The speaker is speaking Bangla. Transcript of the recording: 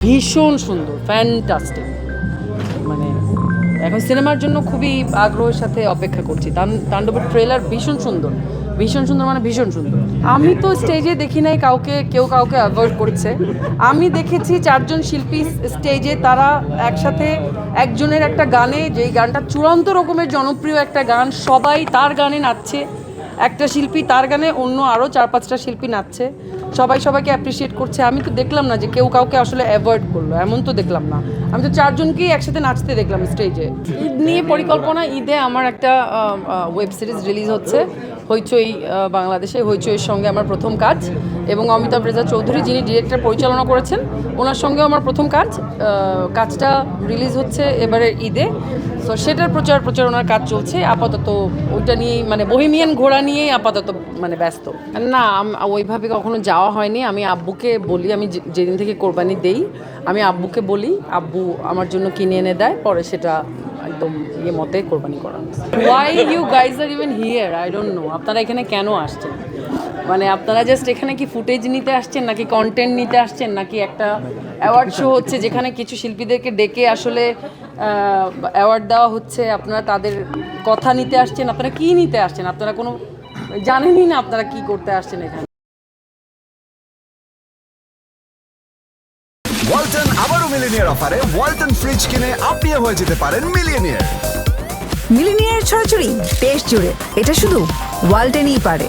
ভীষণ সুন্দর ফ্যান্টাস্টিক মানে এখন সিনেমার জন্য খুবই আগ্রহের সাথে অপেক্ষা করছি। তাণ্ডবের ট্রেলার ভীষণ সুন্দর। ভীষণ সুন্দর মানে ভীষণ সুন্দর। আমি তো স্টেজে দেখি নাই কাউকে, কেউ কাউকে অ্যাভয়েড করছে। আমি দেখেছি চারজন শিল্পী স্টেজে তারা একসাথে একজনের একটা গানে, যেই গানটা চূড়ান্ত রকমের জনপ্রিয় একটা গান, সবাই তার গানে নাচছে। একটা শিল্পী তার গানে অন্য আরও চার পাঁচটা শিল্পী নাচছে। সবাই সবাইকে অ্যাপ্রিসিয়েট করছে। আমি তো দেখলাম না যে কেউ কাউকে আসলে অ্যাভয়েড করল। এমন তো দেখলাম না। আমি তো চারজনকেই একসাথে নাচতে দেখলাম স্টেজে ঈদ নিয়ে পরিকল্পনা, ঈদে আমার একটা ওয়েব সিরিজ রিলিজ হচ্ছে। হইচই বাংলাদেশে হইচইয়ের সঙ্গে আমার প্রথম কাজ। এবং অমিতাভ রেজা চৌধুরী যিনি ডিরেক্টর পরিচালনা করেছেন, ওনার সঙ্গেও আমার প্রথম কাজ। কাজটা রিলিজ হচ্ছে এবারে ঈদে। তো সেটার প্রচার প্রচারণার কাজ চলছে। আপাতত ওইটা নিয়েই মানে বহিমিয়ান ঘোড়া নিয়েই আপাতত মানে ব্যস্ত। না ওইভাবে কখনো যাওয়া হয়নি। আমি আব্বুকে বলি, আমি যেদিন থেকে কোরবানি দেই, আমি আব্বুকে বলি, আব্বু আমার জন্য কিনে এনে দেয়, পরে সেটা একদম ইয়ে মতে কোরবানি করা why you guys are even here I don't know আপনারা এখানে কেন আসছেন? মানে আপনারা জাস্ট এখানে কি ফুটেজ নিতে আসছেন, নাকি কন্টেন্ট নিতে আসছেন, নাকি একটা অ্যাওয়ার্ড শো হচ্ছে, যেখানে কিছু শিল্পীদেরকে ডেকে আসলে অ্যাওয়ার্ড দেওয়া হচ্ছে, আপনারা তাদের কথা নিতে আসছেন, আপনারা কি নিতে আসছেন? আপনারা কোনো জানেনই না আপনারা কি করতে আসছেন এখানে। ওয়ালটন আবারও মিলিনিয়ার অফারে ওয়ালটন ফ্রিজ কিনে আপনিও হয়ে যেতে পারেন মিলিনিয়ার। মিলিনিয়ার ছড়াছড়ি দেশ জুড়ে এটা শুধু ওয়ালটেনই পারে।